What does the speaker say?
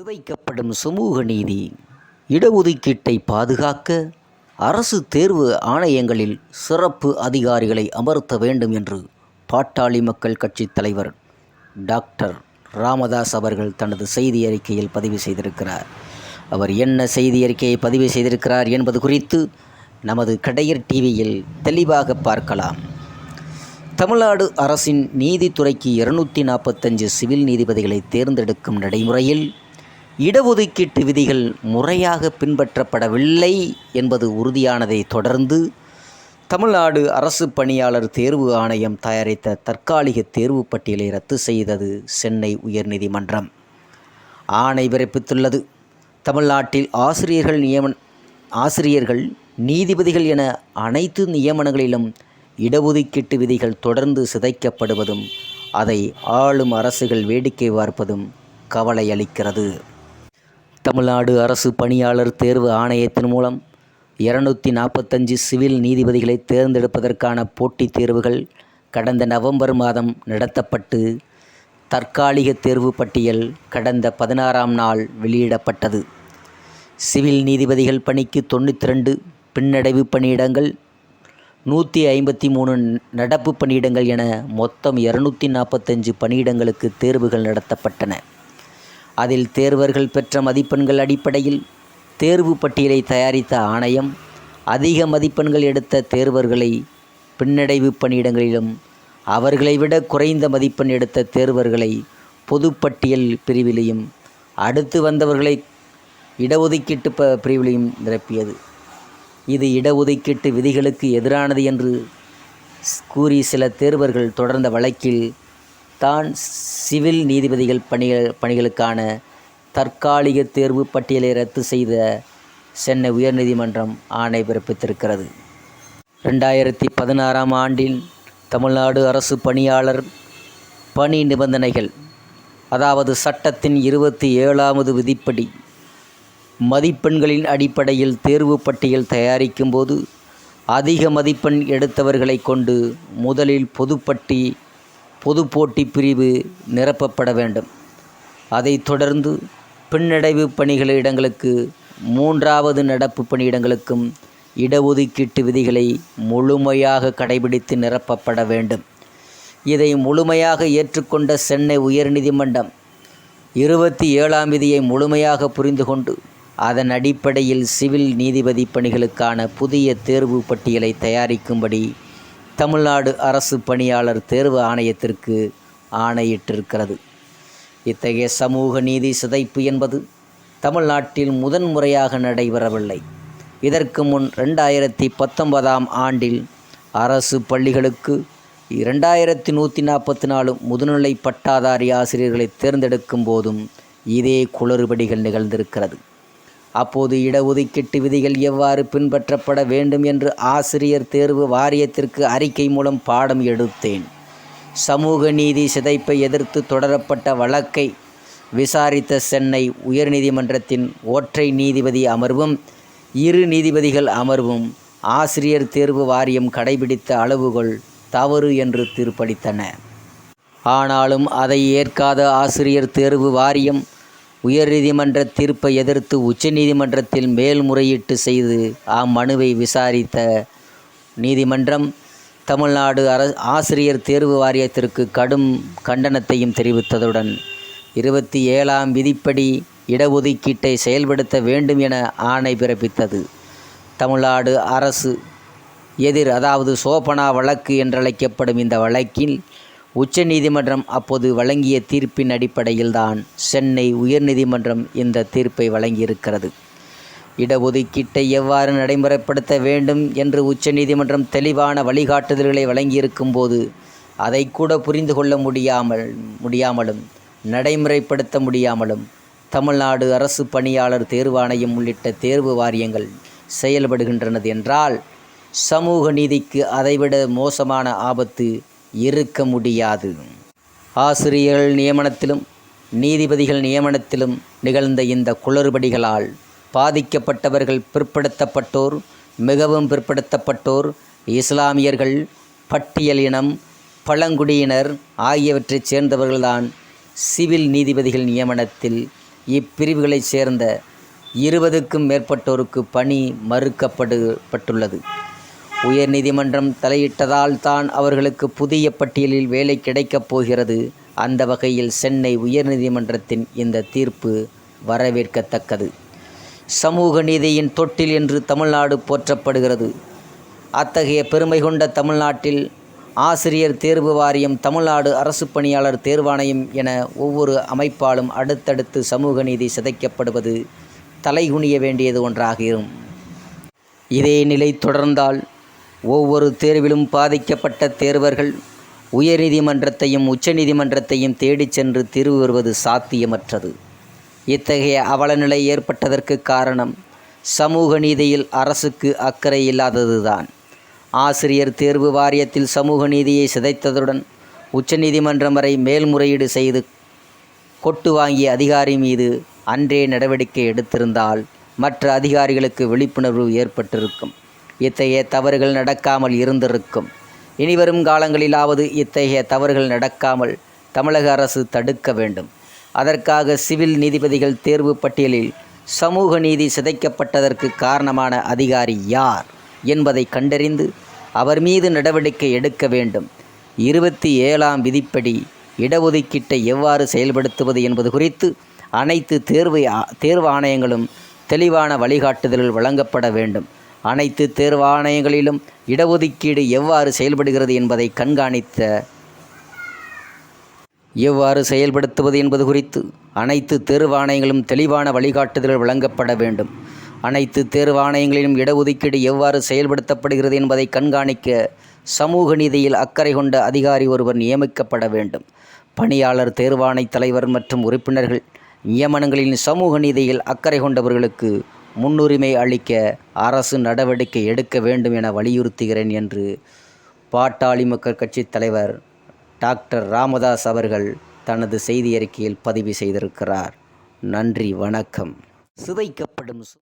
சிதைக்கப்படும் சமூக நீதி இடஒதுக்கீட்டை பாதுகாக்க அரசு தேர்வு ஆணையங்களில் சிறப்பு அதிகாரிகளை அமர்த்த வேண்டும் என்று பாட்டாளி மக்கள் கட்சித் தலைவர் டாக்டர் ராமதாஸ் அவர்கள் தனது செய்தி அறிக்கையில் பதிவு செய்திருக்கிறார். அவர் என்ன செய்தி அறிக்கையை பதிவு செய்திருக்கிறார் என்பது குறித்து நமது கடையர் டிவியில் தெளிவாக பார்க்கலாம். தமிழ்நாடு அரசின் நீதித்துறைக்கு இருநூற்றி நாற்பத்தஞ்சு சிவில் நீதிபதிகளை தேர்ந்தெடுக்கும் நடைமுறையில் இடஒதுக்கீட்டு விதிகள் முறையாக பின்பற்றப்படவில்லை என்பது உறுதியானதை தொடர்ந்து தமிழ்நாடு அரசு பணியாளர் தேர்வு ஆணையம் தயாரித்த தற்காலிக தேர்வு பட்டியலை ரத்து செய்தது சென்னை உயர்நீதிமன்றம். ஆணை பிறப்பித்துள்ளது. தமிழ்நாட்டில் ஆசிரியர்கள் நியமன ஆசிரியர்கள் நீதிபதிகள் என அனைத்து நியமனங்களிலும் இடஒதுக்கீட்டு விதிகள் தொடர்ந்து சிதைக்கப்படுவதும் அதை ஆளும் அரசுகள் வேடிக்கை பார்ப்பதும் கவலை அளிக்கிறது தமிழ்நாடு அரசு பணியாளர் தேர்வு ஆணையத்தின் மூலம் இருநூற்றி நாற்பத்தஞ்சு சிவில் நீதிபதிகளை தேர்ந்தெடுப்பதற்கான போட்டித் தேர்வுகள் கடந்த நவம்பர் மாதம் நடத்தப்பட்டு தற்காலிக தேர்வு பட்டியல் கடந்த பதினாறாம் நாள் வெளியிடப்பட்டது. சிவில் நீதிபதிகள் பணிக்கு தொண்ணூற்றி ரெண்டு பின்னடைவு பணியிடங்கள் நூற்றி ஐம்பத்தி மூணு நடப்பு பணியிடங்கள் என மொத்தம் இரநூத்தி நாற்பத்தஞ்சு பணியிடங்களுக்கு தேர்வுகள் நடத்தப்பட்டன. அதில் தேர்வர்கள் பெற்ற மதிப்பெண்கள் அடிப்படையில் தேர்வு பட்டியலை தயாரித்த ஆணையம் அதிக மதிப்பெண்கள் எடுத்த தேர்வர்களை பின்னடைவு பணியிடங்களிலும் அவர்களை விட குறைந்த மதிப்பெண் எடுத்த தேர்வர்களை பொதுப்பட்டியல் பிரிவிலையும் அடுத்து வந்தவர்களை இடஒதுக்கீட்டு ப பிரிவிலையும் நிரப்பியது. இது இடஒதுக்கீட்டு விதிகளுக்கு எதிரானது என்று கூறி சில தேர்வர்கள் தொடர்ந்த வழக்கில் தான் சிவில் நீதிபதிகள் பணிகள் பணிகளுக்கான தற்காலிக தேர்வு பட்டியலை ரத்து செய்த சென்னை உயர்நீதிமன்றம் ஆணை பிறப்பித்திருக்கிறது. ரெண்டாயிரத்தி பதினாறாம் ஆண்டில் தமிழ்நாடு அரசு பணியாளர் பணி நிபந்தனைகள் அதாவது சட்டத்தின் இருபத்தி ஏழாவது விதிப்படி மதிப்பெண்களின் அடிப்படையில் தேர்வு பட்டியல் தயாரிக்கும்போது அதிக மதிப்பெண் எடுத்தவர்களை கொண்டு முதலில் பொதுப்பட்டி பொது போட்டி பிரிவு நிரப்பப்பட வேண்டும். அதைத் தொடர்ந்து பின்னடைவு பணிகள் இடங்களுக்கு மூன்றாவது நடப்பு பணியிடங்களுக்கும் இடஒதுக்கீட்டு விதிகளை முழுமையாக கடைபிடித்து நிரப்பப்பட வேண்டும். இதை முழுமையாக ஏற்றுக்கொண்ட சென்னை உயர்நீதிமன்றம் இருபத்தி ஏழாம் விதியை முழுமையாக புரிந்து கொண்டு அதன் அடிப்படையில் சிவில் நீதிபதி பணிகளுக்கான புதிய தேர்வு பட்டியலை தயாரிக்கும்படி தமிழ்நாடு அரசு பணியாளர் தேர்வு ஆணையத்திற்கு ஆணையிட்டிருக்கிறது. இத்தகைய சமூக நீதி சிதைப்பு என்பது தமிழ்நாட்டில் முதன்முறையாக நடைபெறவில்லை. இதற்கு முன் ரெண்டாயிரத்தி பத்தொன்பதாம் ஆண்டில் அரசு பள்ளிகளுக்கு இரண்டாயிரத்தி நூற்றி நாற்பத்தி நாலு முதுநிலை பட்டாதாரி ஆசிரியர்களை தேர்ந்தெடுக்கும் போதும் இதே குளறுபடிகள் நிகழ்ந்திருக்கிறது. அப்போது இடஒதுக்கீட்டு விதிகள் எவ்வாறு பின்பற்றப்பட வேண்டும் என்று ஆசிரியர் தேர்வு வாரியத்திற்கு அறிக்கை மூலம் பாடம் எடுத்தேன். சமூக நீதி சிதைப்பை எதிர்த்து தொடரப்பட்ட வழக்கை விசாரித்த சென்னை உயர்நீதிமன்றத்தின் ஒற்றை நீதிபதி அமர்வும் இரு நீதிபதிகள் அமர்வும் ஆசிரியர் தேர்வு வாரியம் கடைபிடித்த அளவுகள் தவறு என்று தீர்ப்பளித்தன. ஆனாலும் அதை ஏற்காத ஆசிரியர் தேர்வு வாரியம் உயர்நீதிமன்ற தீர்ப்பை எதிர்த்து உச்சநீதிமன்றத்தில் மேல்முறையீட்டு செய்து அம்மனுவை விசாரித்த நீதிமன்றம் தமிழ்நாடு அர ஆசிரியர் தேர்வு வாரியத்திற்கு கடும் கண்டனத்தையும் தெரிவித்ததுடன் இருபத்தி ஏழாம் விதிப்படி இடஒதுக்கீட்டை செயல்படுத்த வேண்டும் என ஆணை பிறப்பித்தது. தமிழ்நாடு அரசு எதிர் அதாவது சோபனா வழக்கு என்றழைக்கப்படும் இந்த வழக்கில் உச்சநீதிமன்றம் அப்போது வழங்கிய தீர்ப்பின் அடிப்படையில்தான் சென்னை உயர்நீதிமன்றம் இந்த தீர்ப்பை வழங்கியிருக்கிறது. இடஒதுக்கீட்டை எவ்வாறு நடைமுறைப்படுத்த வேண்டும் என்று உச்சநீதிமன்றம் தெளிவான வழிகாட்டுதல்களை வழங்கியிருக்கும் போது அதை கூட புரிந்து கொள்ள முடியாமல் முடியாமலும் நடைமுறைப்படுத்த முடியாமலும் தமிழ்நாடு அரசு பணியாளர் தேர்வாணையம் உள்ளிட்ட தேர்வு வாரியங்கள் செயல்படுகின்றனது என்றால் சமூக நீதிக்கு அதைவிட மோசமான ஆபத்து இருக்க முடியாது. ஆசிரியர்கள் நியமனத்திலும் நீதிபதிகள் நியமனத்திலும் நிகழ்ந்த இந்த குளறுபடிகளால் பாதிக்கப்பட்டவர்கள் பிற்படுத்தப்பட்டோர் மிகவும் பிற்படுத்தப்பட்டோர் இஸ்லாமியர்கள் பட்டியல் இனம் பழங்குடியினர் ஆகியவற்றைச் சேர்ந்தவர்கள்தான் சிவில் நீதிபதிகள் நியமனத்தில் இப்பிரிவுகளைச் சேர்ந்த இருபதுக்கும் மேற்பட்டோருக்கு பணி மறுக்கப்படு பட்டுள்ளது. உயர்நீதிமன்றம் தலையிட்டதால் தான் அவர்களுக்கு புதிய பட்டியலில் வேலை கிடைக்கப் போகிறது. அந்த வகையில் சென்னை உயர்நீதிமன்றத்தின் இந்த தீர்ப்பு வரவேற்கத்தக்கது. சமூக நீதியின் தொட்டில் என்று தமிழ்நாடு போற்றப்படுகிறது. அத்தகைய பெருமை கொண்ட தமிழ்நாட்டில் ஆசிரியர் தேர்வு வாரியம் தமிழ்நாடு அரசு பணியாளர் தேர்வாணையம் என ஒவ்வொரு அமைப்பாலும் அடுத்தடுத்து சமூக நீதி சிதைக்கப்படுவது தலைகுனிய வேண்டியது ஒன்றாகும் இதே நிலை தொடர்ந்தால் ஒவ்வொரு தேர்விலும் பாதிக்கப்பட்ட தேர்வர்கள் உயர்நீதிமன்றத்தையும் உச்சநீதிமன்றத்தையும் தேடிச் சென்று தீர்வு வருவது சாத்தியமற்றது. இத்தகைய அவலநிலை ஏற்பட்டதற்கு காரணம் சமூக நீதியில் அரசுக்கு அக்கறை இல்லாததுதான். ஆசிரியர் தேர்வு வாரியத்தில் சமூக நீதியை சிதைத்ததுடன் உச்சநீதிமன்றம் வரை மேல்முறையீடு செய்து கொட்டு வாங்கிய அதிகாரி மீது அன்றே நடவடிக்கை எடுத்திருந்தால் மற்ற அதிகாரிகளுக்கு விழிப்புணர்வு ஏற்பட்டிருக்கும். இத்தகைய தவறுகள் நடக்காமல் இருந்திருக்கும். இனிவரும் காலங்களிலாவது இத்தகைய தவறுகள் நடக்காமல் தமிழக அரசு தடுக்க வேண்டும். அதற்காக சிவில் நீதிபதிகள் தேர்வு பட்டியலில் சமூக நீதி சிதைக்கப்பட்டதற்கு காரணமான அதிகாரி யார் என்பதை கண்டறிந்து அவர் மீது நடவடிக்கை எடுக்க வேண்டும். இருபத்தி ஏழாம் விதிப்படி இடஒதுக்கீட்டை எவ்வாறு செயல்படுத்துவது என்பது குறித்து அனைத்து தேர்வு தேர்வு ஆணையங்களும் தெளிவான வழிகாட்டுதல்கள் வழங்கப்பட வேண்டும். அனைத்து தேர்வாணையங்களிலும் இடஒதுக்கீடு எவ்வாறு செயல்படுகிறது என்பதை கண்காணித்த எவ்வாறு செயல்படுத்துவது என்பது குறித்து அனைத்து தேர்வாணையங்களும் தெளிவான வழிகாட்டுதல்கள் வழங்கப்பட வேண்டும். அனைத்து தேர்வாணையங்களிலும் இடஒதுக்கீடு எவ்வாறு செயல்படுத்தப்படுகிறது என்பதை கண்காணிக்க சமூக நீதியில் அக்கறை கொண்ட அதிகாரி ஒருவர் நியமிக்கப்பட வேண்டும். பணியாளர் தேர்வாணை தலைவர் மற்றும் உறுப்பினர்கள் நியமனங்களின் சமூக நீதியில் அக்கறை கொண்டவர்களுக்கு முன்னுரிமை அளிக்க அரசு நடவடிக்கை எடுக்க வேண்டும் என வலியுறுத்துகிறேன் என்று பாட்டாளி மக்கள் கட்சி தலைவர் டாக்டர் ராமதாஸ் அவர்கள் தனது செய்தி அறிக்கையில் பதிவு செய்திருக்கிறார். நன்றி வணக்கம். சிதைக்கப்படும்